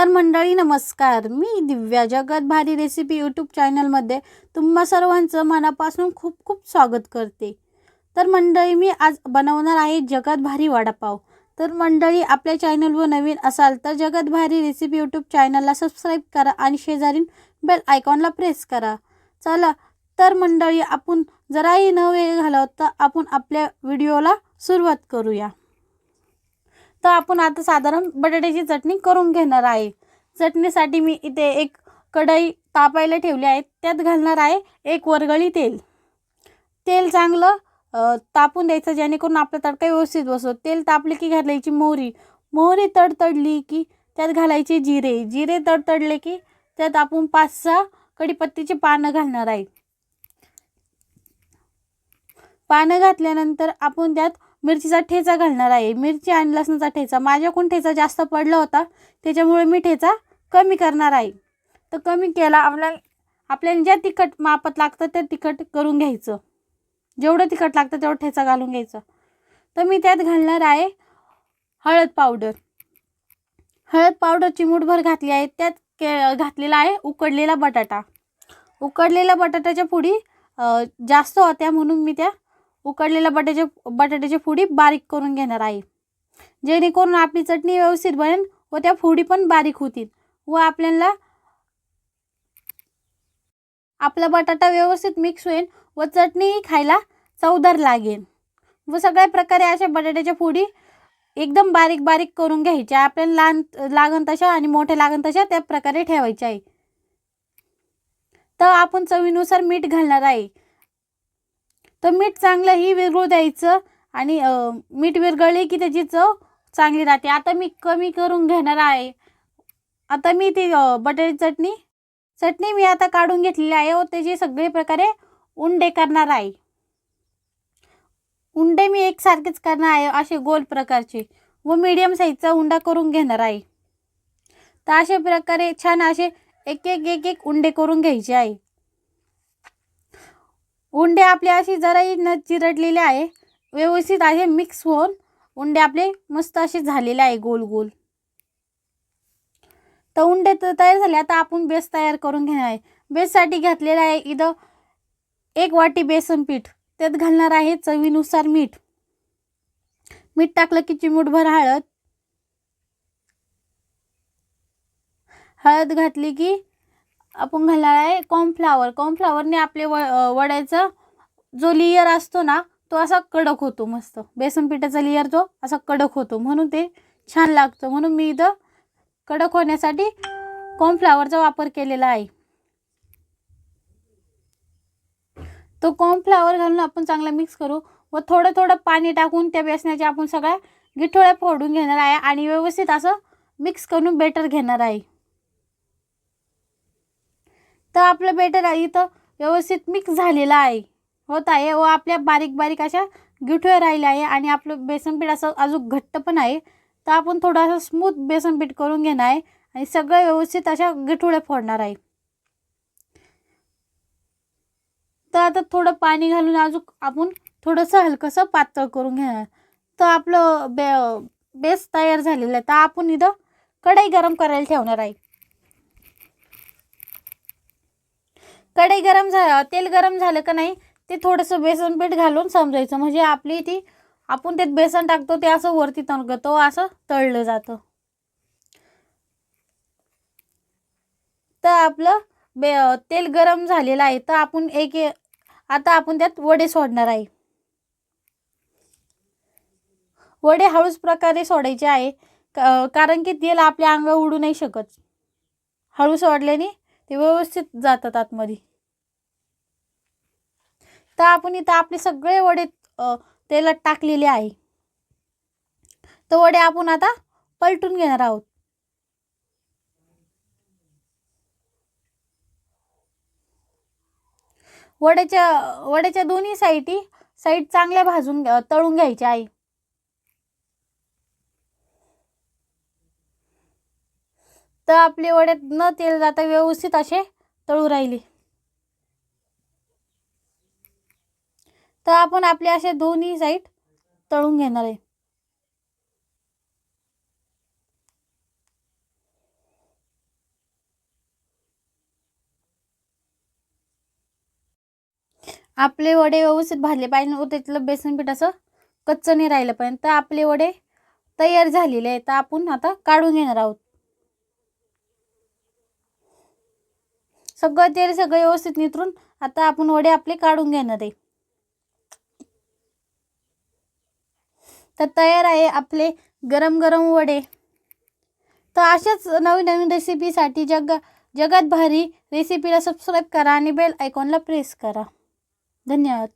तर मंडळी नमस्कार. मी दिव्या जगत भारी रेसिपी यूट्यूब चॅनलमध्ये तुम्हा सर्वांचं मनापासून खूप खूप स्वागत करते. तर मंडळी मी आज बनवणार आहे जगत भारी वडापाव. तर मंडळी आपल्या चॅनलवर नवीन असाल तर जगत भारी रेसिपी यूट्यूब चॅनलला सबस्क्राईब करा आणि शेजारी बेल आयकॉनला प्रेस करा. चला तर मंडळी आपण जराही न वेळ घालवता आपण आपल्या व्हिडिओला सुरुवात करूया. तर आपण आता साधारण बटाट्याची चटणी करून घेणार आहे. चटणीसाठी मी इथे एक कढई तापायला ठेवली आहे. त्यात घालणार आहे एक वरगळी तेल. तेल चांगलं तापून द्यायचं जेणेकरून आपला तडका व्यवस्थित बसतो. तेल तापले की घालायची मोहरी. मोहरी तडतडली की त्यात घालायचे जिरे. जिरे तडतडले की त्यात आपण पाच सहा कडीपत्तीची पानं घालणार आहे. पानं घातल्यानंतर आपण त्यात मिरचीचा ठेचा घालणार आहे. मिरची आणि लसणाचा ठेचा. माझ्याकडून ठेचा जास्त पडला होता त्याच्यामुळे मी ठेचा कमी करणार आहे. तर कमी केला आपल्या आपल्याला ज्या तिखट मापत लागतं त्या तिखट करून घ्यायचं. जेवढं तिखट लागतं तेवढं ठेचा घालून घ्यायचं. तर मी त्यात घालणार आहे हळद पावडर. हळद पावडर चिमूटभर घातली आहे. त्यात के घातलेला आहे उकडलेला बटाटा. उकडलेल्या बटाट्याच्या पुडी जास्त होत्या म्हणून मी त्या उकडलेल्या बटाटे बटाट्याची फुडी बारीक करून घेणार आहे. जेणेकरून आपली चटणी व्यवस्थित बनेल व त्या फुडी पण बारीक होतील व आपल्याला आपला बटाटा व्यवस्थित मिक्स होईल व चटणीही खायला चवदार लागेल. व सगळ्या प्रकारे अशा बटाट्याच्या फोडी एकदम बारीक बारीक करून घ्यायच्या. आपल्याला लहान लागन तशा आणि मोठ्या लागन तशा त्या प्रकारे ठेवायच्या आहे. तर आपण चवीनुसार मीठ घालणार आहे. तर मीठ चांगलंही विरघळू द्यायचं आणि मीठ विरघळले की त्याची चव चांगली राहते. आता मी कमी करून घेणार आहे. आता मी ती बटाटे चटणी चटणी मी आता काढून घेतलेली आहे व त्याचे सगळे प्रकारे उंडे करणार आहे. उंडे मी एकसारखेच करणार आहे असे गोल प्रकारचे व मीडियम साईजचा उंडा करून घेणार आहे. तर अशा प्रकारे छान असे एक एक एक एक उंडे करून घ्यायचे आहे. उंडे आपले अशी जराही न चिरडलेले आहे. व्यवस्थित आहे मिक्स होऊन उंडे आपले मस्त असे झालेले आहे गोल गोल. तर उंडे तर तयार झाले आता आपण बेस तयार करून घेणार आहे. बेससाठी घातलेलं आहे इथं एक वाटी बेसन पीठ. त्यात घालणार आहे चवीनुसार मीठ. मीठ टाकलं की चिमूटभर हळद. हळद घातली की आपण घालणार आहे कॉर्नफ्लावर कॉर्नफ्लावरने आपले व वड्याचा जो लेयर असतो ना तो असा कडक होतो मस्त. बेसन पिठाचा लेयर जो असा कडक होतो. म्हणून ते छान लागतं. म्हणून मी इथं कडक होण्यासाठी कॉर्नफ्लावरचा वापर केलेला आहे. तो कॉर्नफ्लावर घालून आपण चांगला मिक्स करू व थोडं थोडं पाणी टाकून त्या बेसनाच्या आपण सगळ्या गिठोळ्या फोडून घेणार आहे आणि व्यवस्थित असं मिक्स करून बेटर घेणार आहे. तर आपलं बेटर इथं व्यवस्थित मिक्स झालेलं आहे. होत आहे. व आपल्या बारीक बारीक अशा गिठोळ्या राहिल्या आहे आणि आपलं बेसनपीठ असं अजून घट्ट पण आहे. तर आपण थोडं असं स्मूथ बेसनपीठ करून घेणार आहे आणि सगळं व्यवस्थित अशा गिठोळ्या फोडणार आहे. तर आता थोडं पाणी घालून अजून आपण थोडंसं हलकंसं पातळ करून घेणार. तर आपलं बे बेस तयार झालेलं आहे. तर आपण इथं कढई गरम करायला ठेवणार आहे. कढई गरम झा तेल गरम झालं का नाही ते थोडंसं बेसन पीठ घालून समजायचं. म्हणजे आपली ती आपण त्यात बेसन टाकतो ते असं वरती तणगतं असं तळलं जातं. तर आपलं बे तेल गरम झालेलं आहे तर आपण एक आता आपण त्यात वडे सोडणार आहे. वडे हळूच प्रकारे सोडायचे आहे कारण की तेल आपल्या अंगा उडू नाही शकत. हळू सोडल्याने ते व्यवस्थित जातात आतमध्ये. तर आपण इथं आपले सगळे वडे तेलात टाकलेले आहे. तर वडे आपण आता पलटून घेणार आहोत. वड्याच्या वड्याच्या दोन्ही साईडी साईड चांगल्या भाजून तळून घ्यायच्या आहे तर आपले वड्यात न तेल जाता व्यवस्थित असे तळू राहिले. तर आपण आपले असे दोन्ही साईड तळून घेणार आहे. आपले वडे व्यवस्थित भाजले पाहिजे व त्यातलं बेसन पीठ असं कच्चं नाही राहिलं पाहिजे तर आपले वडे तयार झालेले आहे तर आपण आता काढून घेणार आहोत. सगळं तेल सगळं व्यवस्थित नितरून आता आपण वडे आपले काढून घेणार आहे. तर तयार आहे आपले गरम गरम वडे. तर अशाच नवीन नवीन रेसिपीसाठी जग जगात भारी रेसिपीला सबस्क्राईब करा आणि बेल आयकॉनला प्रेस करा. धन्यवाद.